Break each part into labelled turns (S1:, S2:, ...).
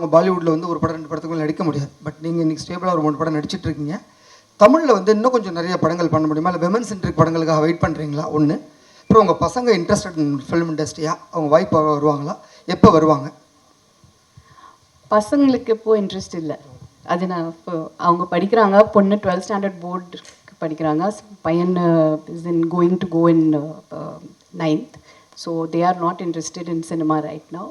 S1: அவங்க பாலிவுட்டில் வந்து ஒரு படம் ரெண்டு படத்துக்கு நடிக்க முடியாது. பட் நீங்கள் இன்னைக்கு ஸ்டேபிளாக ஒரு மூணு படம் நடிச்சிட்டு இருக்கீங்க தமிழில் வந்து இன்னும் கொஞ்சம் நிறைய படங்கள் பண்ண முடியுமா? இல்லை விமன் சென்ட்ரிக் படங்களுக்காக வெயிட் பண்ணுறீங்களா ஒன்று அப்புறம் உங்கள் பசங்க இன்ட்ரெஸ்டட் இன் ஃபிலிம் இண்டஸ்ட்ரியாக அவங்க வாய்ப்பு வருவாங்களா? எப்போ வருவாங்க?
S2: பசங்களுக்கு இப்போ இன்ட்ரெஸ்ட் இல்லை. அது நான் இப்போ அவங்க படிக்கிறாங்க. பொண்ணு டுவெல்த் ஸ்டாண்டர்ட் போர்டுக்கு படிக்கிறாங்க. பையன் is in going to go in ninth so they are not interested in cinema right now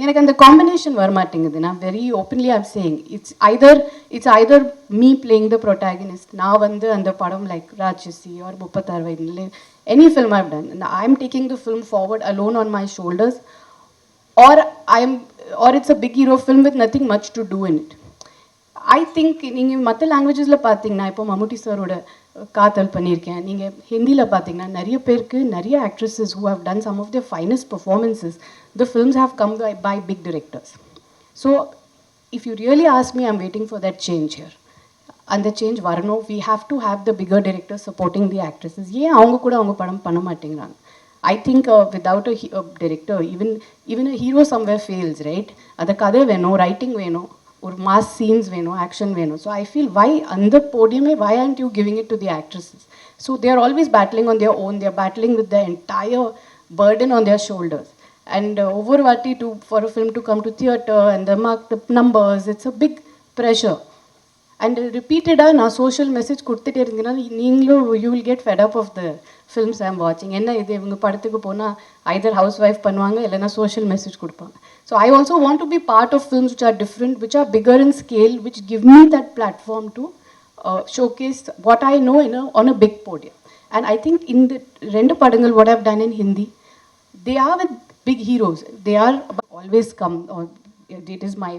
S2: எனக்கு அந்த காம்பினேஷன் வரமாட்டேங்குது. நான் very openly I'm saying it's either it's either me playing the protagonist நான் வந்து அந்த படம் லைக் ராட்சசி ஆர் முப்பத்தாறு வயதுல any film I've done I am taking the film forward alone on my shoulders or I am or it's a big hero film with nothing much to do in it I think நீங்கள் மற்ற லாங்குவேஜஸில் பார்த்தீங்கன்னா இப்போ மம்முட்டி சாரோட காத்தல் பண்ணியிருக்கேன். நீங்கள் ஹிந்தியில் பார்த்தீங்கன்னா நிறைய பேருக்கு நிறைய actresses who have done some of the finest performances the films have come by by big directors so if you really ask me I'm waiting for that change here அந்த சேஞ்ச் வரணும். We have to have the bigger director supporting the actresses ஏன் அவங்க கூட அவங்க படம் பண்ண மாட்டேங்கிறாங்க? I think without a director even even a hero somewhere fails right அந்த கதை வேணும் ரைட்டிங் வேணும். ஒரு மாஸ் சீன்ஸ் வேணும் ஆக்ஷன் வேணும் ஸோ ஐ ஃபீல் வை அந்த போடியமே why and you giving it to the actresses so they are always battling on their own there battling with the entire burden on their shoulders. And uh, ஒவ்வொரு வாட்டி to for a film to come to theatre and the mark the numbers, it's a big pressure. And ரிப்பீட்டடாக நான் social message கொடுத்துட்டே இருந்தீங்கன்னா நீங்களும் you will get fed up of the films I'm வாட்சிங் என்ன இது? இவங்க படத்துக்கு போனால் ஐதர் ஹவுஸ் ஒய்ஃப் பண்ணுவாங்க இல்லைனா சோஷியல் மெசேஜ் கொடுப்பாங்க. So I also want to be part of films which are different which are bigger in scale which give me that platform to showcase what I know in on a big podium and I think இந்த ரெண்டு படங்கள் what have done in Hindi they are with big heroes they are always come it is my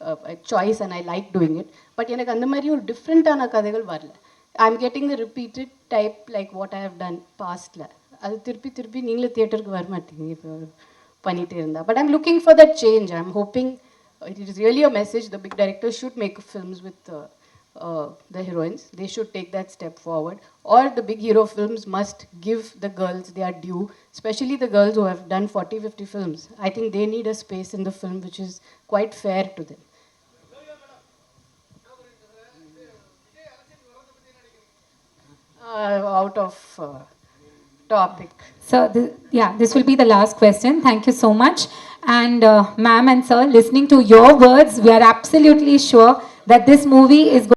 S2: my uh, choice and I like doing it. But எனக்கு அந்த மாதிரி ஒரு டிஃப்ரெண்ட்டான கதைகள் வரல I am getting the repeated type like what I have done பாஸ்டில் அது திருப்பி திருப்பி நீங்களே தியேட்டருக்கு வர மாட்டீங்க இப்போ பண்ணிகிட்டே இருந்தா but I'm looking for that change I am hoping it is really a message the big director should make films with uh, the heroines. They should take that step forward. Or the big hero films must give the girls their due, especially the girls who have done 40, 50 films. I think they need a space in the film which is quite fair to them. Out of uh, topic.
S3: So, th- yeah, this will be the last question. Thank you so much. And, uh, ma'am and sir, listening to your words, we are absolutely sure that this movie is.